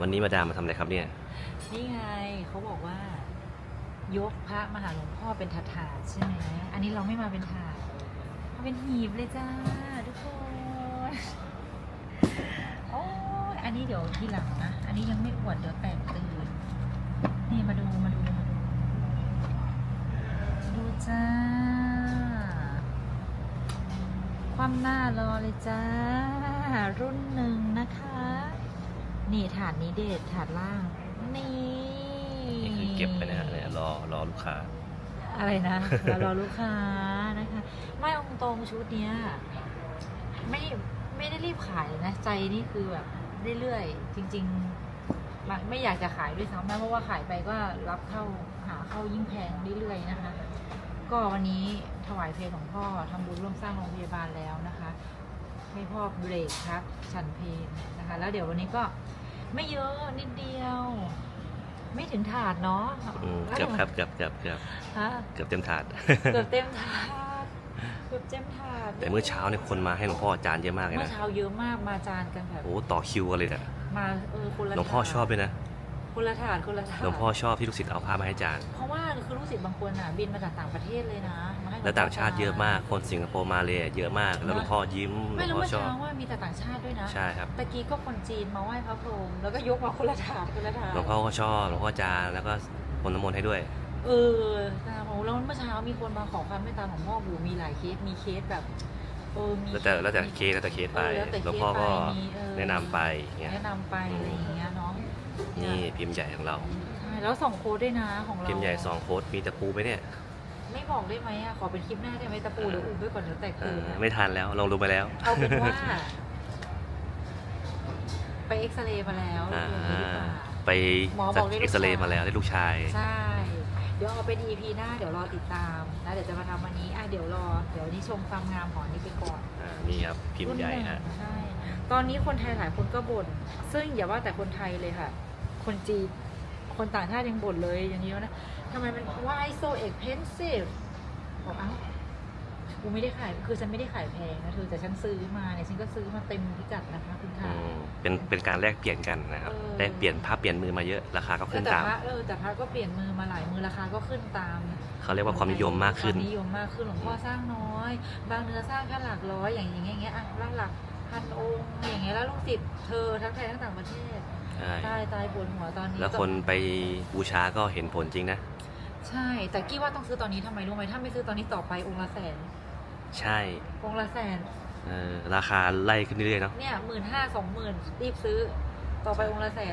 วันนี้มาดามมาทำอะไรครับเนี่ย นี่ไงเขาบอกว่า ยกพระมหาหลวงพ่อเป็นถาดถาดๆใช่ไหมอันนี้เราไม่มาเป็นถาดมาเป็นหีบเลยจ้าทุกคนโอ้ยอันนี้เดี๋ยวทีหลังนะ อันนี้ยังไม่อวดเดี๋ยวแตกตื่นนี่มาดูมาดูมาดูดูจ้า ความหน้ารอเลยจ้า รุ่นหนึ่งนะคะ นี่ถาดนี้เด็ดถาดล่าง นี่ นี่คือเก็บไปนะฮะเนี่ยรอรอลูกค้า อะไรนะเรารอลูกค้านะคะ ไม่เอาตรงๆชุดเนี้ย ไม่ไม่ได้รีบขายเลยนะ ใจนี่คือแบบเรื่อยๆจริงๆไม่ไม่อยากจะขายด้วยซ้ำนะเพราะว่าขายไปก็รับเข้าหาเข้ายิ่งแพงเรื่อยๆนะคะ ก็วันนี้ถวายเพลงของพ่อทำบุญร่วมสร้างโรงพยาบาลแล้วนะคะ ให้พ่อเบรกพักฉันเพลงนะคะ แล้วเดี๋ยววันนี้ก็ ไม่เยอะนิดเดียว ไม่ถึงถาดเนาะอืมแล้วเกือบดี๋ยวครับเกือบเกือบเกือบฮะเกือบเต็มถาด เกือบเต็มถาดเกือบเต็มถาดแต่เมื่อเช้าเนี่ยคนมาให้หลวงพ่ออาจารย์เยอะมากเลยเมื่อนะ เช้าเยอะมากมาจานกันแบบโอ้ต่อคิวกันเลยนะมาเออคนละหลวงพ่อถาด ชอบด้วยนะ คนละถาดคนละถาดหลวงพ่อชอบที่ลูกศิษย์เอาผ้ามาให้อาจารย์ เพราะว่าคือลูกศิษย์บางคนอะบินมาจากต่างประเทศเลยนะมาให้หลวงพ่อแล้วต่างชาติเยอะมากคนสิงคโปร์มาเลยเยอะมาก แล้วหลวงพ่อยิ้มหลไม่วงรู้พ่อเมื่อชอบเช้าว่ามีแต่ต่างชาติด้วยนะใช่ครับตะกี้ก็คนจีนมาไหว้พระพรหมแล้วก็ยกมาคนละถาดคนละถาดหลวงพ่อก็ชอบหลวงพ่ออาจารย์แล้วก็พรมน้ำมนต์ให้ด้วย เออนะโอ้แล้วเมื่อเช้ามีคนมาขอความเมตตาของพ่อบูมีหลายเคสมีเคสแบบเออมี แล้วแต่แล้วแต่เคสแล้วแต่เคสไปเออแล้วแต่หลวงพ่อก็เคสไปมีเออ แนะนำไปอย่างเงี้ย แนะนำไปอะไรอย่างเงี้ยเนาะ นี่พิมพ์ใหญ่ของเราใช่แล้วสองโค้ดด้วยนะของเราพิมพ์ใหญ่สองโค้ดมีตะปูไหมเนี่ยไม่บอกได้ไหมอะขอเป็นคลิปหน้าได้ไหมตะปูเดี๋ยวอุ้มไว้ก่อนเดี๋ยวแตกเอตื่นออะไม่ทันแล้วลองดูไปแล้ว เอาเป็นว่า ไปเอ็กซเรย์มาแล้วอ่าอย่างนี้ดีกว่า ไปหมอบอกได้ลูกชาย เอ็กซเรย์มาแล้วได้ลูกชาย ใช่ เดี๋ยวเอาเป็น EP หน้าเดี๋ยวรอติดตามนะเดี๋ยวจะมาทำวันนี้อะเดี๋ยวรอ เดี๋ยวนี้ชมความงามของอันนี้ไปก่อนอ่านี่ครับพิมพ์ใหญ่ฮะใช่ ตอนนี้คนไทยหลายคนก็บ่น ซึ่งอย่าว่าแต่คนไทยเลยค่ะ คนจีน คนต่างชาติยังบ่นเลยอย่างนี้แล้วนะทำไมมัน why so expensive บอกเอ้ากูไม่ได้ขาย คือฉันไม่ได้ขายแพงนะเธอแต่ฉันซื้อมาเนี่ยฉันก็ซื้อมาเต็มพิกัดนะคะคุณอืค่ะมเป็นเป็นการแลกเปลี่ยนกันนะครับเออ แลกเปลี่ยนภาพเปลี่ยนมือมาเยอะราคาก็ขึ้นแต่ตาม พระเออแต่พระก็เปลี่ยนมือมาหลายมือราคาก็ขึ้นตาม เขาเรียกว่าความนิยมมากขึ้น ความนิยมมากขึ้นหลวงพ่อสร้างน้อย บางเนื้อสร้างแค่หลักร้อยอย่างอย่างเงี้ยอย่างเงี้ยอะหลักหลัก พันองค์อย่างเงี้ยแล้วลูกศิษย์เธอทั้งไทยทั้งต่างประเทศใช่ตายตายปวดหัวตอนนี้แล้วคนไปบูชาก็เห็นผลจริงนะ ใช่ แต่กี้ว่าต้องซื้อตอนนี้ทำไมรู้ไหมถ้าไม่ซื้อตอนนี้ต่อไปองค์ละแสน ใช่องค์ละแสนเออราคาไล่ขึ้นเรื่อยๆเนาะเนี่ยหมื่นห้าสองหมื่นรีบซื้อต่อไปองค์ละแสน